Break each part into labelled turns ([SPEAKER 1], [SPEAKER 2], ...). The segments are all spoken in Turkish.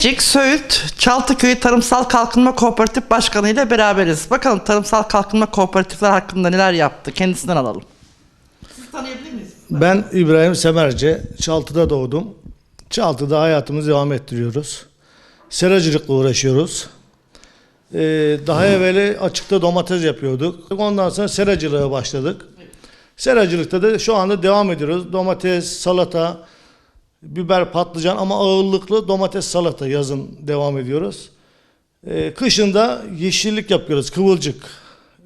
[SPEAKER 1] Cik Söğüt, Çaltıköy Tarımsal Kalkınma Kooperatif Başkanı ile beraberiz. Bakalım Tarımsal Kalkınma Kooperatifler hakkında neler yaptı? Kendisinden alalım. Sizi tanıyabilir miyiz?
[SPEAKER 2] Ben İbrahim Semerci. Çaltı'da doğdum. Çaltı'da hayatımızı devam ettiriyoruz. Seracılıkla uğraşıyoruz. Ee, daha evveli açıkta domates yapıyorduk. Ondan sonra seracılığa başladık. Seracılıkta da şu anda devam ediyoruz. Domates, salata, biber, patlıcan ama ağırlıklı domates, salata yazın devam ediyoruz. Ee, kışın da yeşillik yapıyoruz. Kıvılcık.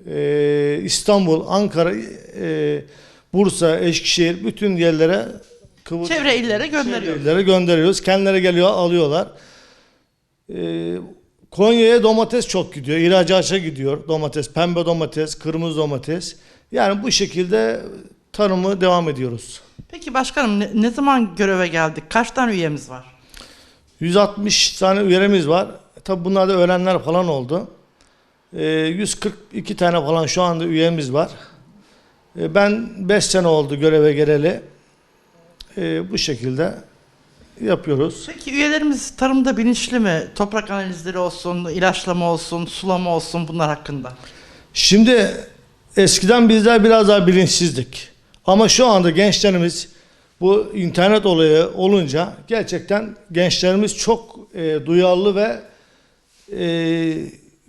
[SPEAKER 2] Ee, İstanbul, Ankara, e, Bursa, Eskişehir bütün yerlere kıvılcık
[SPEAKER 1] Çevre illere gönderiyor.
[SPEAKER 2] Çevre illere gönderiyoruz. Kendileri geliyor alıyorlar. Ee, Konya'ya domates çok gidiyor. İhracata gidiyor. Domates, pembe domates, kırmızı domates. Yani bu şekilde tarımı devam ediyoruz.
[SPEAKER 1] Peki başkanım ne, ne zaman göreve geldik? Kaç tane üyemiz var?
[SPEAKER 2] 160 tane üyelerimiz var. Tabi bunlarda öğrenler falan oldu. Ee, 142 tane falan şu anda üyemiz var. Ee, ben 5 sene oldu göreve geleli. Ee, bu şekilde yapıyoruz.
[SPEAKER 1] Peki üyelerimiz tarımda bilinçli mi? Toprak analizleri olsun, ilaçlama olsun, sulama olsun bunlar hakkında.
[SPEAKER 2] Şimdi eskiden bizler biraz daha bilinçsizdik. Ama şu anda gençlerimiz bu internet olayı olunca gerçekten gençlerimiz çok e, duyarlı ve e,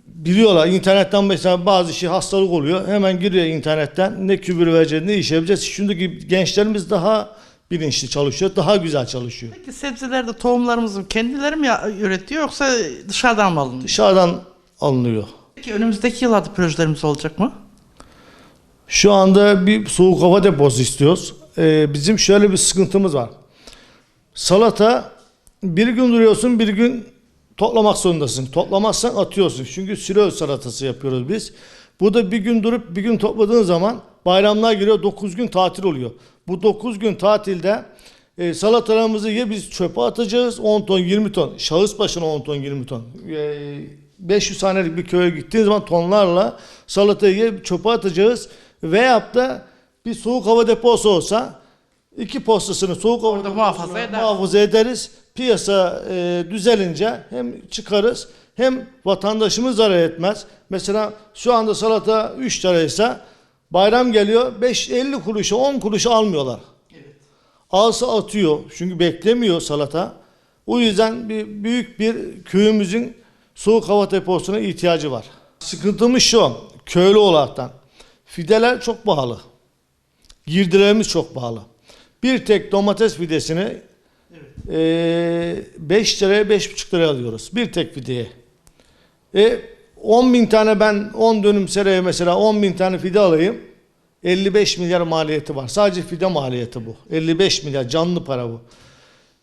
[SPEAKER 2] biliyorlar. İnternetten mesela bazı şey hastalık oluyor. Hemen giriyor internetten ne kübür vereceğiz ne iş yapacağız. Şimdiki gençlerimiz daha bilinçli çalışıyor. Daha güzel çalışıyor.
[SPEAKER 1] Peki sebzelerde tohumlarımızı kendileri mi üretiyor yoksa dışarıdan mı alınıyor?
[SPEAKER 2] Dışarıdan alınıyor.
[SPEAKER 1] Peki önümüzdeki yıllarda projelerimiz olacak mı?
[SPEAKER 2] Şu anda bir soğuk hava deposu istiyoruz. Ee, bizim şöyle bir sıkıntımız var. Salata bir gün duruyorsun bir gün toplamak zorundasın. Toplamazsan atıyorsun. Çünkü süre salatası yapıyoruz biz. Bu da bir gün durup bir gün topladığın zaman bayramlar giriyor 9 gün tatil oluyor. Bu 9 gün tatilde e, salatalarımızı ya biz çöpe atacağız 10 ton 20 ton. Şahıs başına 10 ton 20 ton. E, 500 hanelik bir köye gittiğin zaman tonlarla salatayı çöpe atacağız veyahut da bir soğuk hava deposu olsa iki postasını soğuk hava
[SPEAKER 1] Orada muhafaza eder.
[SPEAKER 2] muhafaza ederiz. Piyasa e, düzelince hem çıkarız hem vatandaşımız zarar etmez. Mesela şu anda salata 3 liraysa bayram geliyor 5 50 kuruşa 10 kuruşa almıyorlar. Alsa atıyor çünkü beklemiyor salata. O yüzden bir büyük bir köyümüzün soğuk hava deposuna ihtiyacı var. Sıkıntımız şu köylü olaraktan. Fideler çok pahalı. Girdilerimiz çok pahalı. Bir tek domates fidesini 5 liraya 5,5 liraya alıyoruz. Bir tek fideye. E 10 bin tane ben 10 dönüm seraya mesela 10 bin tane fide alayım. 55 milyar maliyeti var. Sadece fide maliyeti bu. 55 milyar canlı para bu.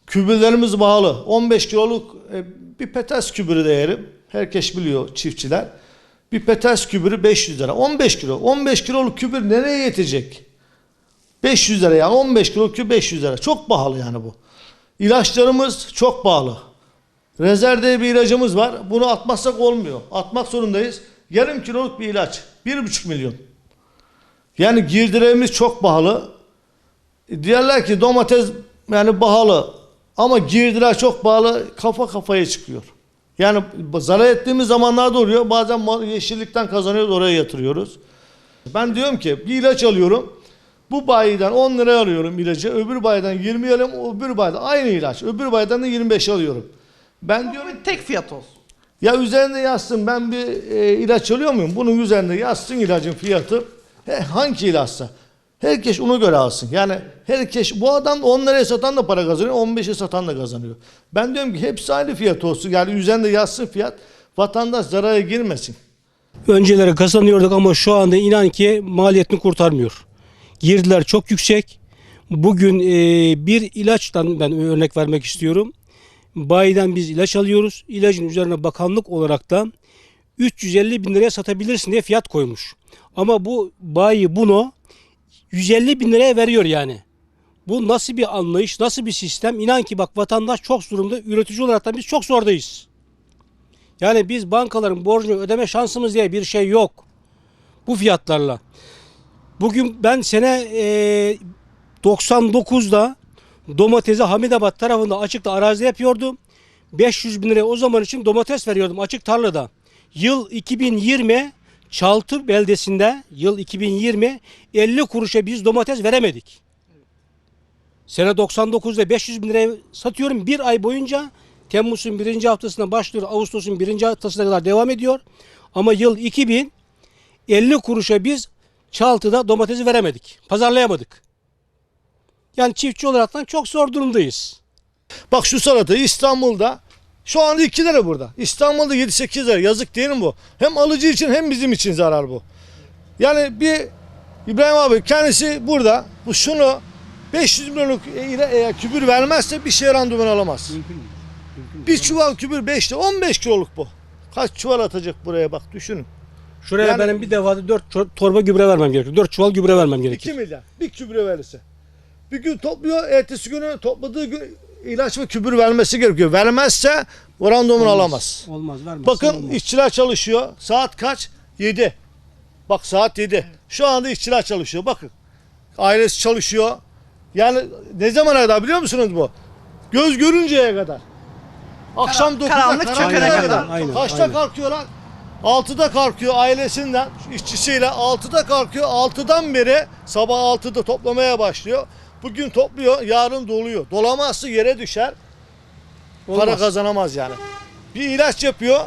[SPEAKER 2] Kübürlerimiz pahalı. 15 kiloluk e, bir petes kübürü değerim. Herkes biliyor çiftçiler. Bir petes kübürü 500 lira. 15 kilo. 15 kiloluk kübür nereye yetecek? 500 lira yani 15 kilo kübür 500 lira. Çok pahalı yani bu. İlaçlarımız çok pahalı. Rezerv diye bir ilacımız var. Bunu atmazsak olmuyor. Atmak zorundayız. Yarım kiloluk bir ilaç. 1,5 milyon. Yani girdilerimiz çok pahalı. Diyorlar ki domates yani pahalı. Ama girdiler çok pahalı. Kafa kafaya çıkıyor. Yani zarar ettiğimiz zamanlarda oluyor. Bazen yeşillikten kazanıyoruz oraya yatırıyoruz. Ben diyorum ki bir ilaç alıyorum. Bu bayiden 10 liraya alıyorum ilacı. Öbür bayiden 20 alıyorum. Öbür bayiden aynı ilaç. Öbür bayiden de 25 alıyorum. Ben diyorum
[SPEAKER 1] tek fiyat olsun.
[SPEAKER 2] ya üzerinde yazsın ben bir e, ilaç alıyor muyum? Bunun üzerinde yazsın ilacın fiyatı. He, hangi ilaçsa. Herkes ona göre alsın. Yani herkes bu adam 10 liraya satan da para kazanıyor, 15'e satan da kazanıyor. Ben diyorum ki hepsi aynı fiyat olsun. Yani üzerinde yazsın fiyat. Vatandaş zarara girmesin.
[SPEAKER 3] Önceleri kazanıyorduk ama şu anda inan ki maliyetini kurtarmıyor. Girdiler çok yüksek. Bugün e, bir ilaçtan ben örnek vermek istiyorum. Bayiden biz ilaç alıyoruz. İlacın üzerine bakanlık olarak da 350 bin liraya satabilirsin diye fiyat koymuş. Ama bu bayi bunu 150 bin liraya veriyor yani. Bu nasıl bir anlayış, nasıl bir sistem? İnan ki bak vatandaş çok durumda, üretici olarak da biz çok zordayız. Yani biz bankaların borcunu ödeme şansımız diye bir şey yok. Bu fiyatlarla. Bugün ben sene e, 99'da domatesi Hamidabad tarafında açıkta arazi yapıyordum. 500 bin liraya o zaman için domates veriyordum açık tarlada. Yıl 2020 Çaltı beldesinde yıl 2020 50 kuruşa biz domates veremedik. Sene 99'da 500 bin liraya satıyorum. Bir ay boyunca Temmuz'un birinci haftasına başlıyor. Ağustos'un birinci haftasına kadar devam ediyor. Ama yıl 2000 50 kuruşa biz Çaltı'da domatesi veremedik. Pazarlayamadık. Yani çiftçi olaraktan çok zor durumdayız.
[SPEAKER 2] Bak şu salata İstanbul'da şu anda 2 lira burada. İstanbul'da 7-8 lira. Yazık değil mi bu? Hem alıcı için hem bizim için zarar bu. Yani bir İbrahim abi kendisi burada bu şunu 500 milyonluk ile eğer kübür vermezse bir şey randıman alamaz. Bir çuval kübür 5 lira 15 kiloluk bu. Kaç çuval atacak buraya bak düşünün.
[SPEAKER 3] Şuraya
[SPEAKER 2] Yani-
[SPEAKER 3] benim bir defada 4 torba gübre vermem gerekiyor. 4 çuval gübre vermem
[SPEAKER 2] 2
[SPEAKER 3] gerekiyor.
[SPEAKER 2] milyar bir kübüre verirse. Bir gün topluyor ertesi günü topladığı gün ilaç ve kübür vermesi gerekiyor. Vermezse o randıman alamaz.
[SPEAKER 3] Olmaz vermez.
[SPEAKER 2] Bakın işçiler çalışıyor. Saat kaç? 7. Bak saat 7. Şu anda işçiler çalışıyor. Bakın. Ailesi çalışıyor. Yani ne zamana kadar biliyor musunuz bu? Göz görünceye kadar. Akşam 9'da
[SPEAKER 1] karanlık çökene
[SPEAKER 2] kadar.
[SPEAKER 1] kadar.
[SPEAKER 3] Aynen,
[SPEAKER 2] Kaçta
[SPEAKER 3] aynen.
[SPEAKER 2] kalkıyorlar? 6'da kalkıyor ailesinden, işçisiyle 6'da kalkıyor. 6'dan beri sabah 6'da toplamaya başlıyor. Bugün topluyor, yarın doluyor. Dolamazsa yere düşer. Para
[SPEAKER 3] Olmaz.
[SPEAKER 2] kazanamaz yani. Bir ilaç yapıyor.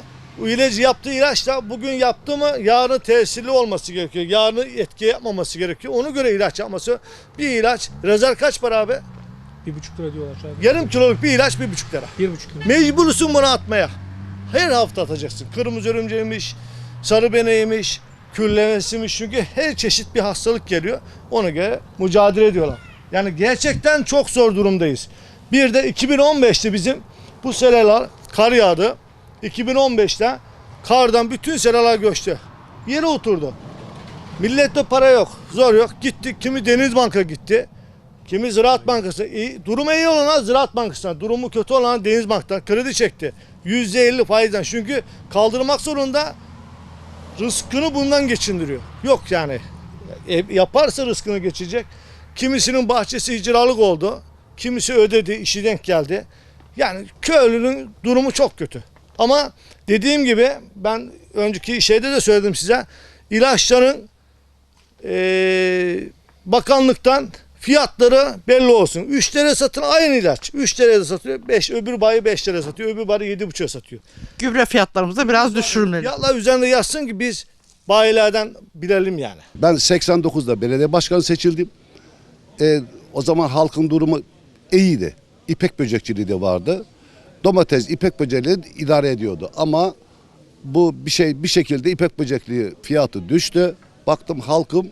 [SPEAKER 2] O ilacı yaptığı ilaçla bugün yaptı mı yarın tesirli olması gerekiyor. Yarın etki yapmaması gerekiyor. Ona göre ilaç yapması. Bir ilaç rezerv kaç para abi?
[SPEAKER 3] Bir buçuk lira diyorlar aşağı.
[SPEAKER 2] Yarım kiloluk bir ilaç bir buçuk lira.
[SPEAKER 3] Bir buçuk lira.
[SPEAKER 2] Mecbursun bunu atmaya. Her hafta atacaksın. Kırmızı örümceğiymiş, sarı beneğiymiş, küllemesiymiş. Çünkü her çeşit bir hastalık geliyor. Ona göre mücadele ediyorlar. Yani gerçekten çok zor durumdayız. Bir de 2015'te bizim bu seralar kar yağdı. 2015'te kardan bütün seralar göçtü. Yere oturdu. Millette para yok, zor yok. Gitti, kimi Deniz Banka gitti. Kimi Ziraat Bankası. İyi, durumu iyi olana Ziraat Bankası'na, durumu kötü olana Deniz Bank'tan kredi çekti. %50 faizden. Çünkü kaldırmak zorunda rızkını bundan geçindiriyor. Yok yani. E, yaparsa rızkını geçecek. Kimisinin bahçesi icralık oldu. Kimisi ödedi, işi denk geldi. Yani köylünün durumu çok kötü. Ama dediğim gibi ben önceki şeyde de söyledim size. ilaçların eee, bakanlıktan fiyatları belli olsun. 3 liraya satılan aynı ilaç. 3 liraya da satıyor. 5 öbür bayi 5 liraya satıyor. Öbür bayi 7,5'a satıyor.
[SPEAKER 1] Gübre fiyatlarımızı da biraz düşürmeli.
[SPEAKER 2] Fiyatlar üzerinde yazsın ki biz bayilerden bilelim yani.
[SPEAKER 4] Ben 89'da belediye başkanı seçildim. E, o zaman halkın durumu iyiydi. İpek böcekçiliği de vardı. Domates, ipek böcekliği idare ediyordu. Ama bu bir şey bir şekilde ipek böcekliği fiyatı düştü. Baktım halkım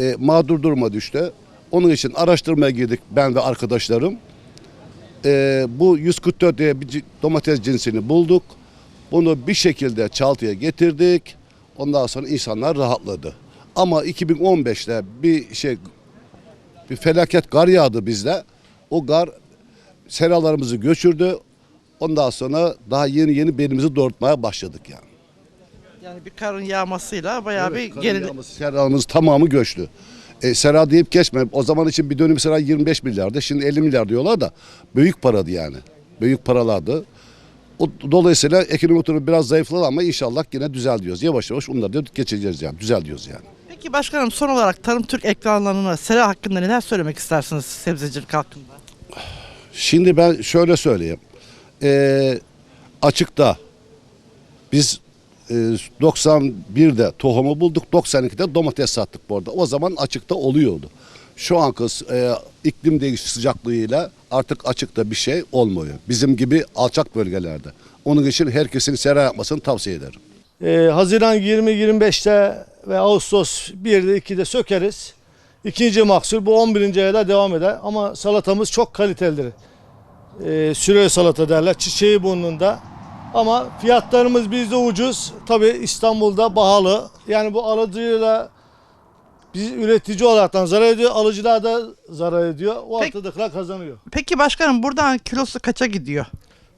[SPEAKER 4] e, mağdur duruma düştü. Onun için araştırmaya girdik ben ve arkadaşlarım. E, bu 144 diye bir domates cinsini bulduk. Bunu bir şekilde çaltıya getirdik. Ondan sonra insanlar rahatladı. Ama 2015'te bir şey bir felaket gar yağdı bizde. O gar seralarımızı göçürdü. Ondan sonra daha yeni yeni belimizi doğrultmaya başladık yani.
[SPEAKER 1] Yani bir karın yağmasıyla bayağı bir
[SPEAKER 4] Karın
[SPEAKER 1] geri...
[SPEAKER 4] yağması, tamamı göçtü. E, sera deyip geçme. O zaman için bir dönüm sera 25 milyardı. Şimdi 50 milyar diyorlar da büyük paradı yani. Büyük paralardı. O, dolayısıyla ekonomi durumu biraz zayıfladı ama inşallah yine düzel diyoruz. Yavaş yavaş onları da geçeceğiz yani. Düzel diyoruz yani.
[SPEAKER 1] Peki başkanım son olarak Tarım Türk ekranlarına sera hakkında neler söylemek istersiniz sebzecilik hakkında?
[SPEAKER 4] Şimdi ben şöyle söyleyeyim. Ee, açıkta biz e, 91'de tohumu bulduk. 92'de domates sattık bu arada. O zaman açıkta oluyordu. Şu anki e, iklim değişikliği sıcaklığıyla artık açıkta bir şey olmuyor. Bizim gibi alçak bölgelerde. Onun için herkesin sera yapmasını tavsiye ederim.
[SPEAKER 2] Ee, Haziran 20-25'te ve Ağustos 1'de 2'de sökeriz. İkinci mahsul bu 11. ayda devam eder. Ama salatamız çok kalitelidir. Ee, süre salata derler. Çiçeği burnunda. Ama fiyatlarımız bizde ucuz. Tabi İstanbul'da pahalı. Yani bu alıcıyla biz üretici olaraktan zarar ediyor. Alıcılar da zarar ediyor. O
[SPEAKER 1] Peki-
[SPEAKER 2] ortadakiler kazanıyor.
[SPEAKER 1] Peki başkanım buradan kilosu kaça gidiyor?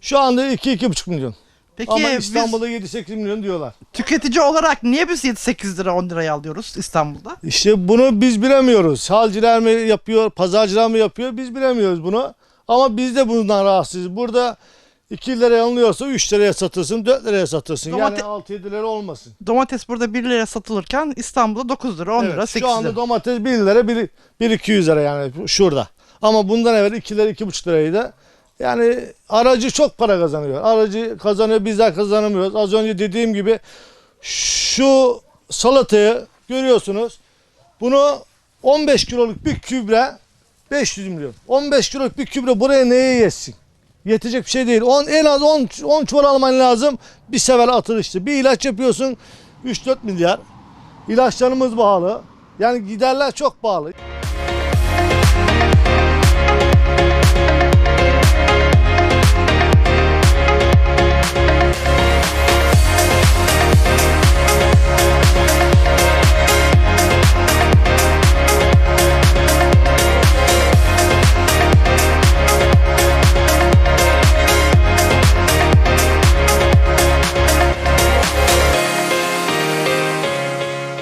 [SPEAKER 2] Şu anda 2-2,5 milyon.
[SPEAKER 1] Peki
[SPEAKER 2] Ama İstanbul'da 7-8 milyon diyorlar.
[SPEAKER 1] tüketici olarak niye biz 7-8 lira 10 liraya alıyoruz İstanbul'da?
[SPEAKER 2] İşte bunu biz bilemiyoruz. Halciler mi yapıyor, pazarcılar mı yapıyor biz bilemiyoruz bunu. Ama biz de bundan rahatsızız. Burada 2 liraya alınıyorsa 3 liraya satırsın, 4 liraya satırsın.
[SPEAKER 1] Domates-
[SPEAKER 2] Yani 6-7 lira olmasın.
[SPEAKER 1] Domates burada 1 liraya satılırken İstanbul'da 9 lira, 10
[SPEAKER 2] Evet,
[SPEAKER 1] lira, 8
[SPEAKER 2] Şu anda
[SPEAKER 1] lira.
[SPEAKER 2] domates 1 lira, 1, 1 200 lira yani şurada. Ama bundan evvel 2 lira, 2,5 liraydı. Yani aracı çok para kazanıyor. Aracı kazanıyor, bizler kazanamıyoruz. Az önce dediğim gibi şu salatayı görüyorsunuz. Bunu 15 kiloluk bir kübre 500 milyon. 15 kiloluk bir kübre buraya neye yetsin? Yetecek bir şey değil. 10, en az 10, 10 çuval alman lazım. Bir sefer atılıştı. Bir ilaç yapıyorsun 3-4 milyar. İlaçlarımız pahalı. Yani giderler çok pahalı.